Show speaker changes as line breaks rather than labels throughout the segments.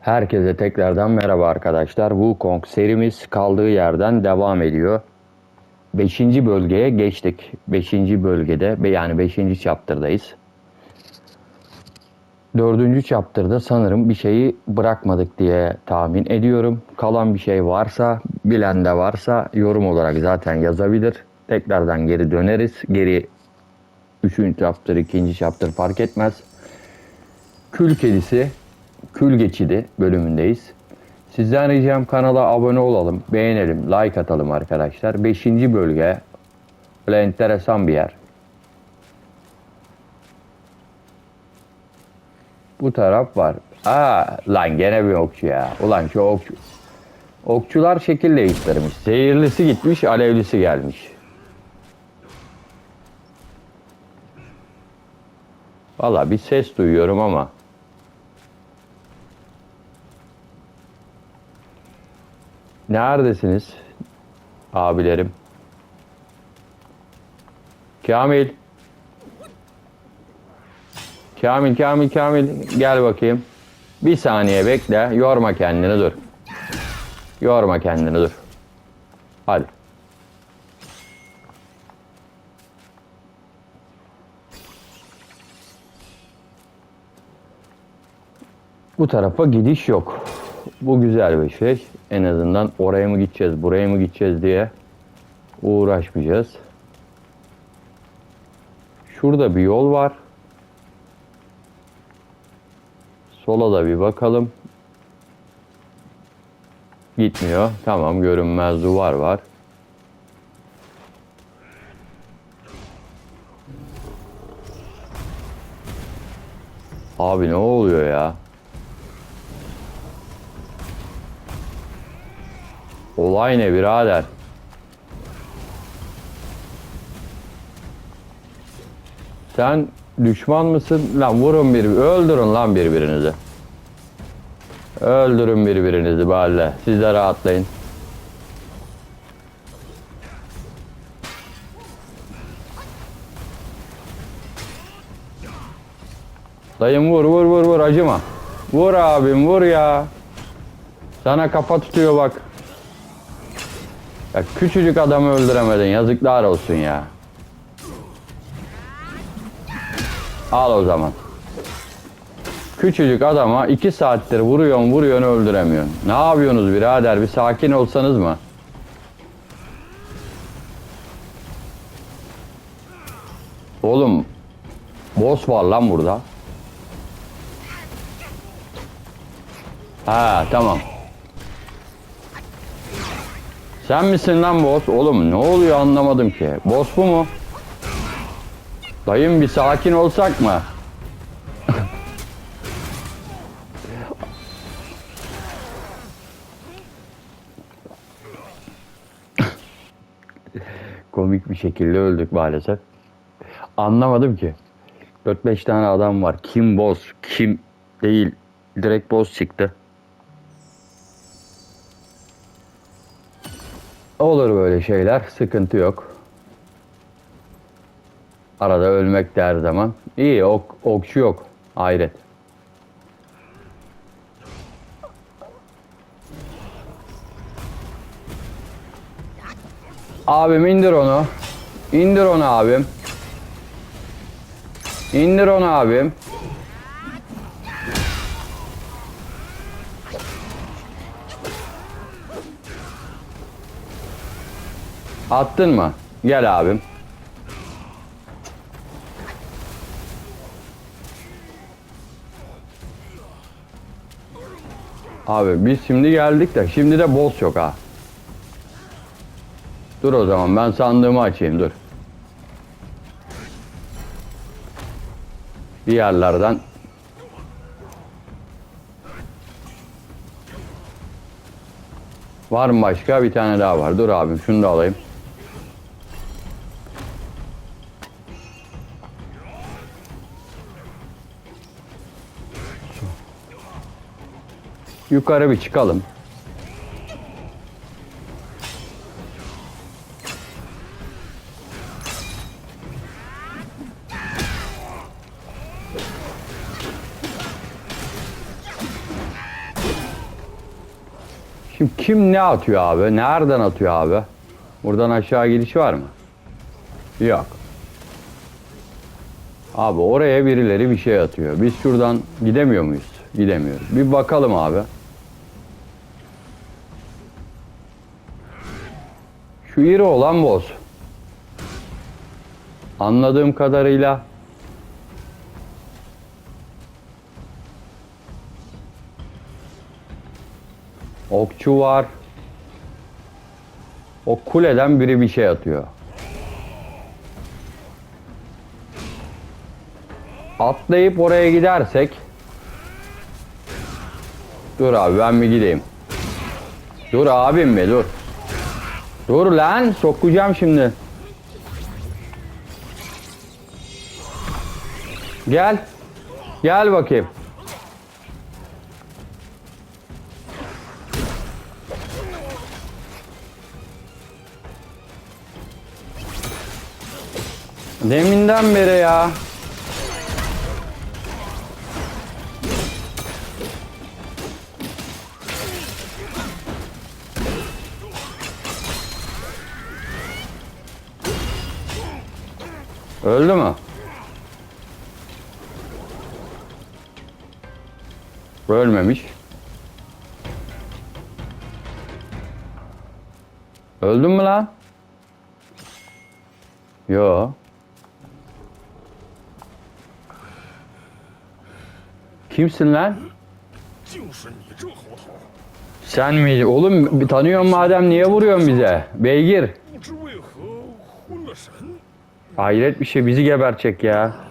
Herkese tekrardan merhaba arkadaşlar. Wukong serimiz kaldığı yerden devam ediyor. 5. bölgeye geçtik. 5. bölgede yani 5. chapter'dayız. 4. chapter'da sanırım bir şeyi bırakmadık diye tahmin ediyorum. Kalan bir şey varsa, bilen de varsa yorum olarak zaten yazabilir. Tekrardan geri döneriz. Geri 3. chapter, 2. chapter fark etmez. Kül Kedisi, Kül Geçidi bölümündeyiz. Sizden ricam kanala abone olalım, beğenelim, like atalım arkadaşlar. 5. bölge, böyle enteresan bir yer. Bu taraf var. Aa, lan gene bir okçu ya. Ulan şu okçu. Okçular şekil değiştirmiş. Zehirlisi gitmiş, alevlisi gelmiş. Valla bir ses duyuyorum ama. Neredesiniz abilerim? Kamil. Kamil, Kamil, Kamil. Gel bakayım. Bir saniye bekle. Yorma kendini dur. Yorma kendini dur. Hadi. Bu tarafa gidiş yok. Bu güzel bir şey. En azından oraya mı gideceğiz, buraya mı gideceğiz diye uğraşmayacağız. Şurada bir yol var. Sola da bir bakalım. Gitmiyor. Tamam görünmez duvar var. Abi ne oluyor ya? Olay ne birader? Sen düşman mısın? Lan vurun bir, öldürün lan birbirinizi. Öldürün birbirinizi balle. Siz de rahatlayın. Dayım vur vur vur vur acıma. Vur abim vur ya. Sana kafa tutuyor bak. Ya küçücük adamı öldüremedin yazıklar olsun ya. Al o zaman. Küçücük adama iki saattir vuruyorsun vuruyorsun öldüremiyorsun. Ne yapıyorsunuz birader bir sakin olsanız mı? Oğlum boss var lan burada. Ha tamam. Sen misin lan boss? Oğlum ne oluyor anlamadım ki. Boss bu mu? Dayım bir sakin olsak mı? Komik bir şekilde öldük maalesef. Anlamadım ki. 4-5 tane adam var. Kim boss, kim değil. Direkt boss çıktı. Olur böyle şeyler. Sıkıntı yok. Arada ölmek de her zaman. İyi ok, okçu yok. Hayret. Abim indir onu. İndir onu abim. İndir onu abim. Attın mı? Gel abim. Abi biz şimdi geldik de şimdi de boss yok ha. Dur o zaman ben sandığımı açayım dur. Bir yerlerden Var mı başka? Bir tane daha var. Dur abim şunu da alayım. Yukarı bir çıkalım. Şimdi kim ne atıyor abi? Nereden atıyor abi? Buradan aşağı gidiş var mı? Yok. Abi oraya birileri bir şey atıyor. Biz şuradan gidemiyor muyuz? Gidemiyoruz. Bir bakalım abi. Şu iri olan boz. Anladığım kadarıyla okçu var. O kuleden biri bir şey atıyor. Atlayıp oraya gidersek Dur abi ben bir gideyim. Dur abim be dur. Dur lan sokacağım şimdi. Gel. Gel bakayım. Deminden beri ya. Öldü mü? Ölmemiş. Öldün mü lan? Yo. Kimsin lan? Sen mi? Oğlum tanıyorsun madem niye vuruyorsun bize? Beygir. Hayret bir şey bizi gebercek ya.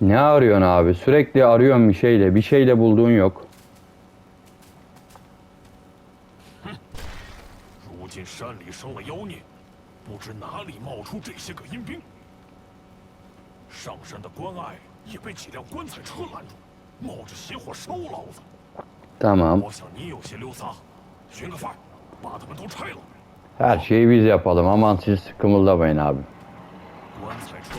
Ne arıyorsun abi? Sürekli arıyorsun bir şeyle. Bir şeyle bulduğun yok.
如今山里生了妖孽，不知哪里冒出这些个阴兵。上山的关隘也被几辆棺材车拦住，冒着邪火烧老子。
Tamam.
我想你有些溜撒，寻个法儿把他们都拆了。
Her şeyi biz yapalım. Aman siz kımıldamayın abi.
棺材车，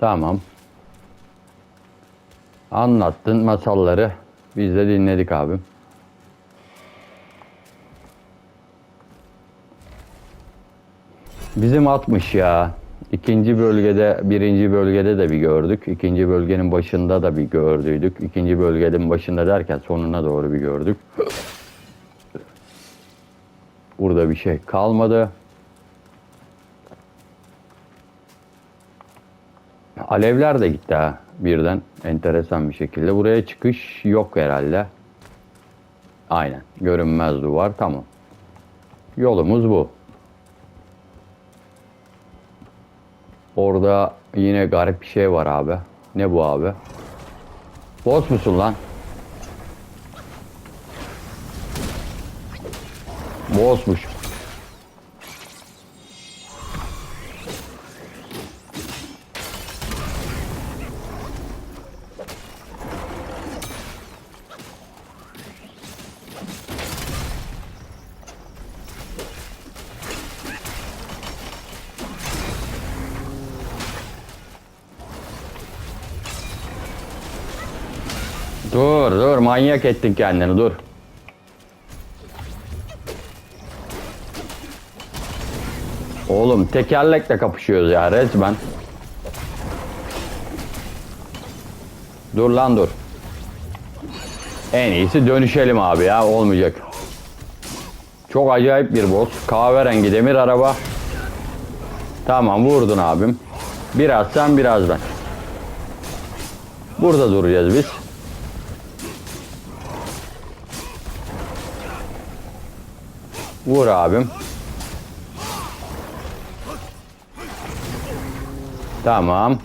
Tamam. Anlattın masalları. Biz de dinledik abim. Bizim atmış ya. İkinci bölgede, birinci bölgede de bir gördük. İkinci bölgenin başında da bir gördüydük. İkinci bölgenin başında derken sonuna doğru bir gördük. Burada bir şey kalmadı. Alevler de gitti ha birden enteresan bir şekilde. Buraya çıkış yok herhalde. Aynen. Görünmez duvar tamam. Yolumuz bu. Orada yine garip bir şey var abi. Ne bu abi? Boss musun lan? Bossmuş. Manyak ettin kendini dur. Oğlum tekerlekle kapışıyoruz ya resmen. Dur lan dur. En iyisi dönüşelim abi ya olmayacak. Çok acayip bir boss. Kahverengi demir araba. Tamam vurdun abim. Biraz sen biraz ben. Burada duracağız biz. Vur abim. Tamam.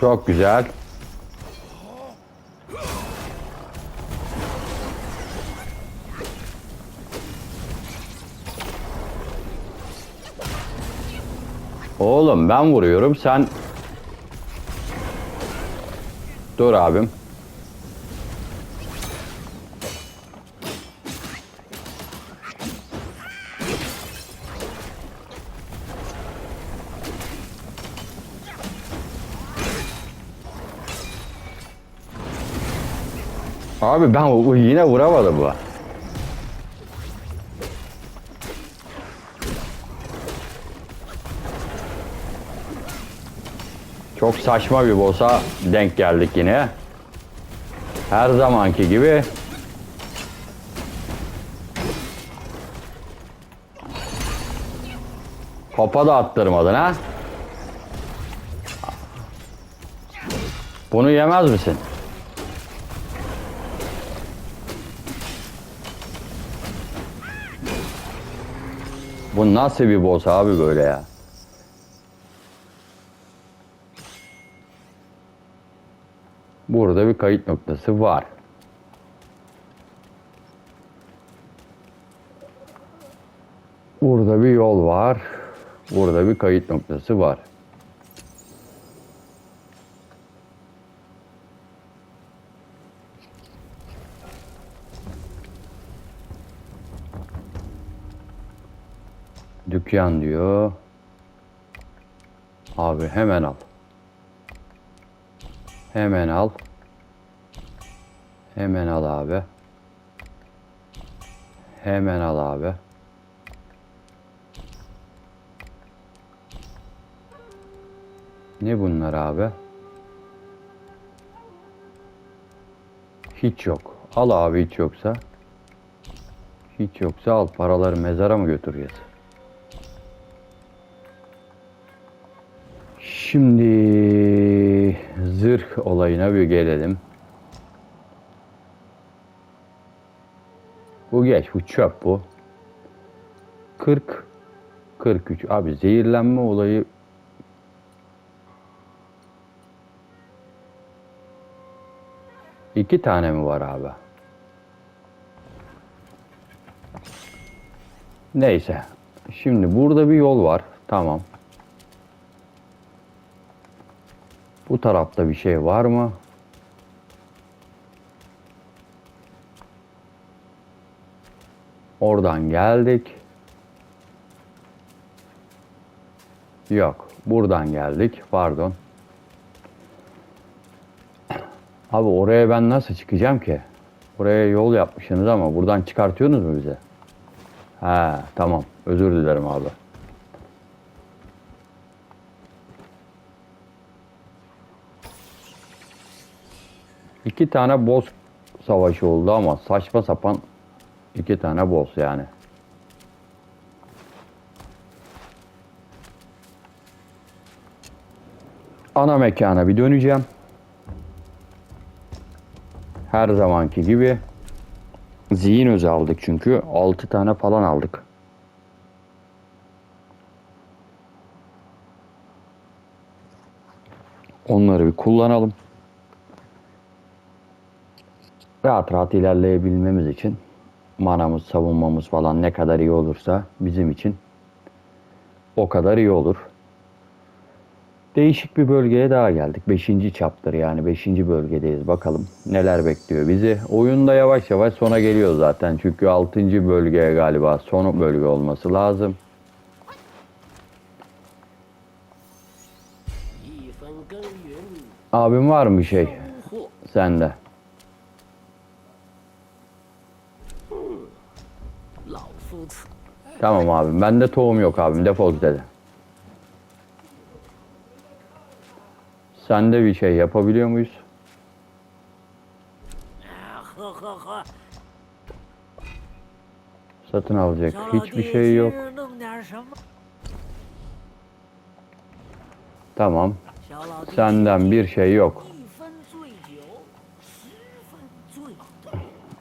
Çok güzel. Oğlum ben vuruyorum sen Dur abim. Abi ben yine vuramadım bu. Çok saçma bir boss'a denk geldik yine. Her zamanki gibi. Topa da attırmadın ha? Bunu yemez misin? Bu nasıl bir boss abi böyle ya? Burada bir kayıt noktası var. Burada bir yol var. Burada bir kayıt noktası var. Dükkan diyor. Abi hemen al. Hemen al. Hemen al abi. Hemen al abi. Ne bunlar abi? Hiç yok. Al abi hiç yoksa. Hiç yoksa al paraları mezara mı götüreceğiz? Şimdi zırh olayına bir gelelim. Bu geç, bu çöp bu. 40 43 abi zehirlenme olayı iki tane mi var abi? Neyse. Şimdi burada bir yol var. Tamam. Bu tarafta bir şey var mı? Oradan geldik. Yok. Buradan geldik. Pardon. Abi oraya ben nasıl çıkacağım ki? Oraya yol yapmışsınız ama buradan çıkartıyorsunuz mu bize? Ha tamam. Özür dilerim abi. İki tane boss savaşı oldu ama saçma sapan iki tane boss yani. Ana mekana bir döneceğim. Her zamanki gibi. Zihin özü aldık çünkü. 6 tane falan aldık. Onları bir kullanalım rahat rahat ilerleyebilmemiz için manamız, savunmamız falan ne kadar iyi olursa bizim için o kadar iyi olur. Değişik bir bölgeye daha geldik. Beşinci çaptır yani. Beşinci bölgedeyiz. Bakalım neler bekliyor bizi. Oyunda yavaş yavaş sona geliyor zaten. Çünkü altıncı bölgeye galiba son bölge olması lazım. Abim var mı bir şey sende? Tamam abim. Bende tohum yok abim. Defol gidelim. Sende bir şey yapabiliyor muyuz? Satın alacak hiçbir şey yok. Tamam. Senden bir şey yok.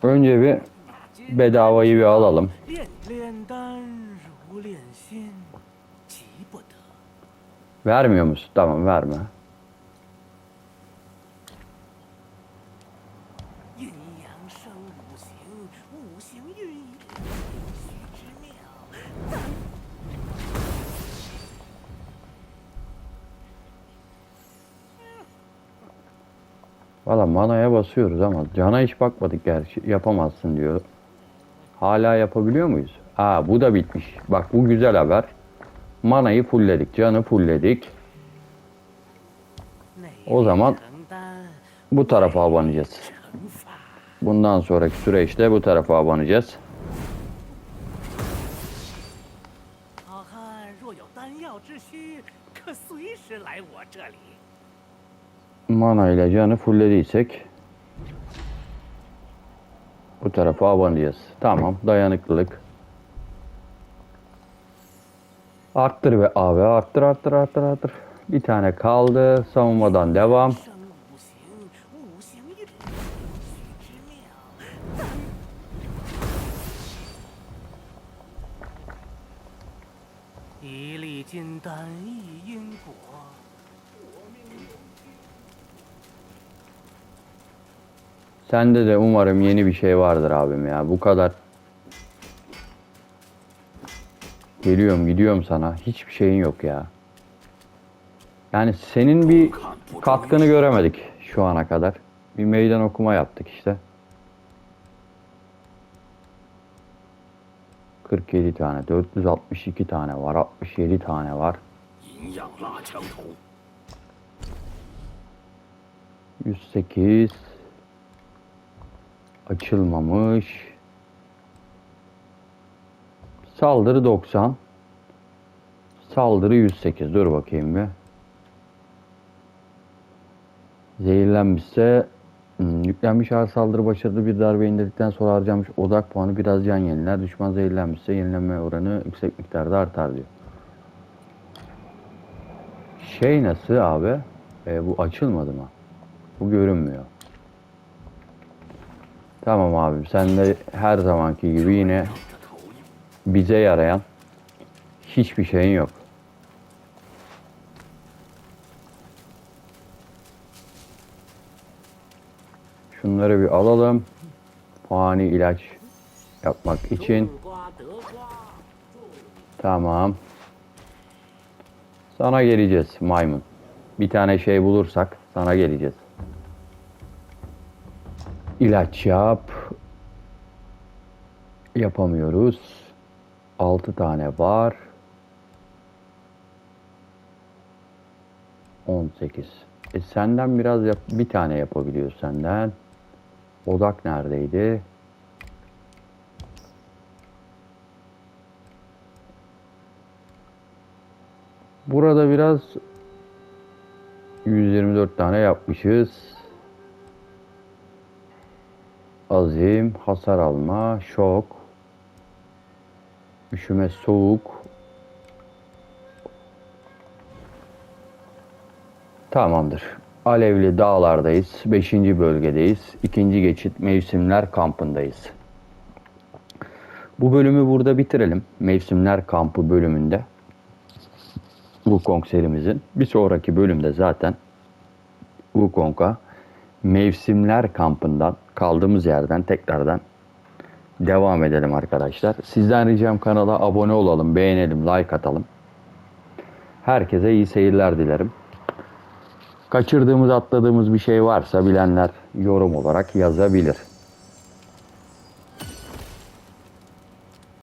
Önce bir bedavayı bir alalım. Vermiyor musun? Tamam verme. Valla manaya basıyoruz ama cana hiç bakmadık gerçi. Yapamazsın diyor. Hala yapabiliyor muyuz? Aa bu da bitmiş. Bak bu güzel haber. Manayı fullledik. Canı fullledik. O zaman bu tarafa abanacağız. Bundan sonraki süreçte bu tarafa abanacağız. Mana ile canı fullediysek bu tarafa abanacağız. Tamam dayanıklılık. Arttır ve abi arttır arttır arttır arttır. Bir tane kaldı. Savunmadan devam. Sende de umarım yeni bir şey vardır abim ya. Bu kadar Geliyorum gidiyorum sana. Hiçbir şeyin yok ya. Yani senin bir katkını göremedik şu ana kadar. Bir meydan okuma yaptık işte. 47 tane, 462 tane var, 67 tane var. 108 açılmamış. Saldırı 90. Saldırı 108. Dur bakayım bir. Zehirlenmişse hmm, yüklenmiş ağır saldırı başarılı bir darbe indirdikten sonra harcamış odak puanı biraz can yeniler. Düşman zehirlenmişse yenilenme oranı yüksek miktarda artar diyor. Şey nasıl abi? E, bu açılmadı mı? Bu görünmüyor. Tamam abim sen de her zamanki gibi yine bize yarayan hiçbir şeyin yok. Şunları bir alalım. Fani ilaç yapmak için. Tamam. Sana geleceğiz maymun. Bir tane şey bulursak sana geleceğiz. İlaç yap. Yapamıyoruz. 6 tane var. 18. E senden biraz yap bir tane yapabiliyor senden. Odak neredeydi? Burada biraz 124 tane yapmışız. Azim, hasar alma, şok, üşüme, soğuk. Tamamdır. Alevli dağlardayız. 5. bölgedeyiz. İkinci geçit mevsimler kampındayız. Bu bölümü burada bitirelim. Mevsimler kampı bölümünde. Wukong serimizin. Bir sonraki bölümde zaten Wukong'a mevsimler kampından kaldığımız yerden tekrardan devam edelim arkadaşlar. Sizden ricam kanala abone olalım, beğenelim, like atalım. Herkese iyi seyirler dilerim. Kaçırdığımız, atladığımız bir şey varsa bilenler yorum olarak yazabilir.